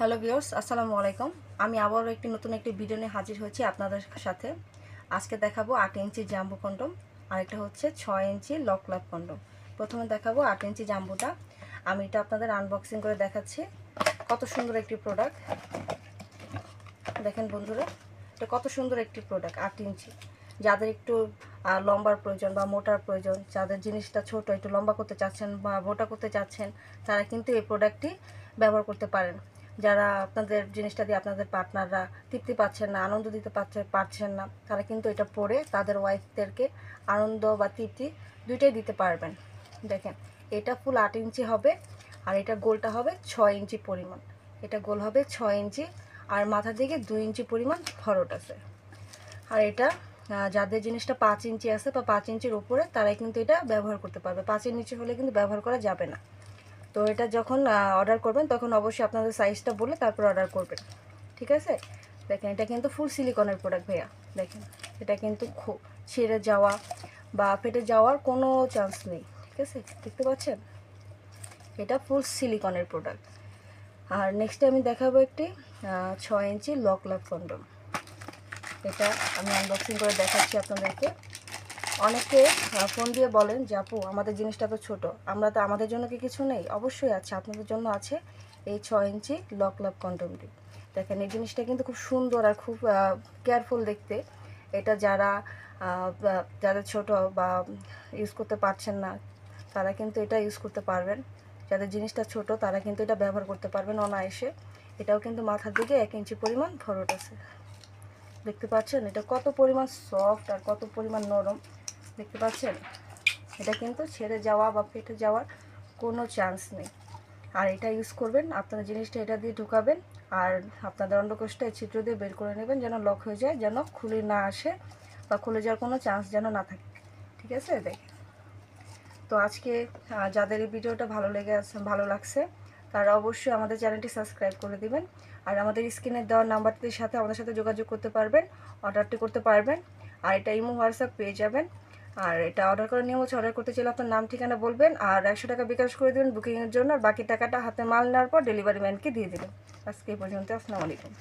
Hello viewers, আসসালামু আলাইকুম। আমি আবারও একটি নতুন একটি ভিডিও নিয়ে হাজির হয়েছি আপনাদের সাথে। আজকে দেখাবো আট ইঞ্চি জাম্বু কন্ডম আর এটা হচ্ছে ছয় ইঞ্চি লক লাভ কন্ডম। প্রথমে দেখাবো আট ইঞ্চি জাম্বোটা। আমি এটা আপনাদের আনবক্সিং করে দেখাচ্ছি। কত সুন্দর একটি প্রোডাক্ট দেখেন বন্ধুরা, এটা কত সুন্দর একটি প্রোডাক্ট আট ইঞ্চি। যাদের একটু লম্বার প্রয়োজন বা মোটার প্রয়োজন, যাদের জিনিসটা ছোট, একটু লম্বা করতে চাচ্ছেন বা মোটা করতে চাচ্ছেন, তারা কিন্তু এই প্রোডাক্টটি ব্যবহার করতে পারেন। যারা আপনাদের জিনিসটা দিয়ে আপনাদের পার্টনাররা তৃপ্তি পাচ্ছেন না, আনন্দ দিতে পারছে পারছেন না, তারা কিন্তু এটা পরে তাদের ওয়াইফদেরকে আনন্দ বা তৃপ্তি দুইটাই দিতে পারবেন। দেখেন, এটা ফুল আট ইঞ্চি হবে আর এটা গোলটা হবে ছয় ইঞ্চি পরিমাণ। এটা গোল হবে ছয় ইঞ্চি আর মাথা দিকে দুই ইঞ্চি পরিমাণ ফরট আছে। আর এটা যাদের জিনিসটা পাঁচ ইঞ্চি আছে বা পাঁচ ইঞ্চির উপরে, তারাই কিন্তু এটা ব্যবহার করতে পারবে। পাঁচের নিচে হলে কিন্তু ব্যবহার করা যাবে না। তো এটা যখন অর্ডার করবেন, তখন অবশ্যই আপনাদের সাইজটা বলে তারপর অর্ডার করবেন। ঠিক আছে? দেখেন, এটা কিন্তু ফুল সিলিকনের প্রোডাক্ট ভাইয়া। দেখেন, এটা কিন্তু ছিঁড়ে যাওয়া বা ফেটে যাওয়ার কোনো চান্স নেই। ঠিক আছে? দেখতে পাচ্ছেন? এটা ফুল সিলিকনের প্রোডাক্ট আর নেক্সট আমি দেখাবো একটি ছয় ইঞ্চি লক লাভ কন্ডম এটা আমি আনবক্সিং করে দেখাচ্ছি আপনাদেরকে। অনেকে ফোন দিয়ে বলেন যে, আপু, আমাদের জিনিসটা তো ছোট। আমরা তো আমাদের জন্য কি কিছু নেই? অবশ্যই আছে, আপনাদের জন্য আছে এই ছ ইঞ্চি লক লাভ কন্ডমটি। দেখেন, এই জিনিসটা কিন্তু খুব সুন্দর আর খুব কেয়ারফুল দেখতে। এটা যারা যাদের ছোট বা ইউজ করতে পারছেন না, তারা কিন্তু এটা ইউজ করতে পারবেন। যাদের জিনিসটা ছোট, তারা কিন্তু এটা ব্যবহার করতে পারবেন অনায়াসে। এটাও কিন্তু মাথার দিকে এক ইঞ্চি পরিমাণ ভরট আছে। দেখতে পাচ্ছেন, এটা কত পরিমাণ সফট আর কত পরিমাণ নরম। দেখতে পাচ্ছেন? এটা কিন্তু ছেড়ে যাওয়া বা ফেটে যাওয়ার কোনো চান্স নেই। আর এটা ইউজ করবেন আপনার জিনিসটা এটা দিয়ে ঢুকাবেন, আর আপনাদের অন্ডকোষটা ছিদ্র দিয়ে বের করে নেবেন যেন লক হয়ে যায়, যেন খুলে না আসে বা খুলে যাওয়ার কোনো চান্স যেন না থাকে। ঠিক আছে? দেখ তো আজকে যাদের এই ভিডিওটা ভালো লেগে আছে, ভালো লাগছে, তারা অবশ্যই আমাদের চ্যানেলটি সাবস্ক্রাইব করে দিবেন। আর আমাদের স্ক্রিনে দেওয়া নাম্বারটির সাথে আমাদের সাথে যোগাযোগ করতে পারবেন অর্ডারটি করতে পারবেন। আর এটা ইমো, হোয়াটসঅ্যাপ পেয়ে যাবেন। আর এটা অর্ডার করার নিয়ম হচ্ছে অর্ডার করতে চাইলে আপনার নাম, ঠিকানা বলবেন আর একশো টাকা বিকাশ করে দেবেন বুকিংয়ের জন্য। আর বাকি টাকাটা হাতে মাল নেওয়ার পর ডেলিভারি ম্যানকে দিয়ে দেবেন। আজকে এই পর্যন্ত, আসসালামু আলাইকুম।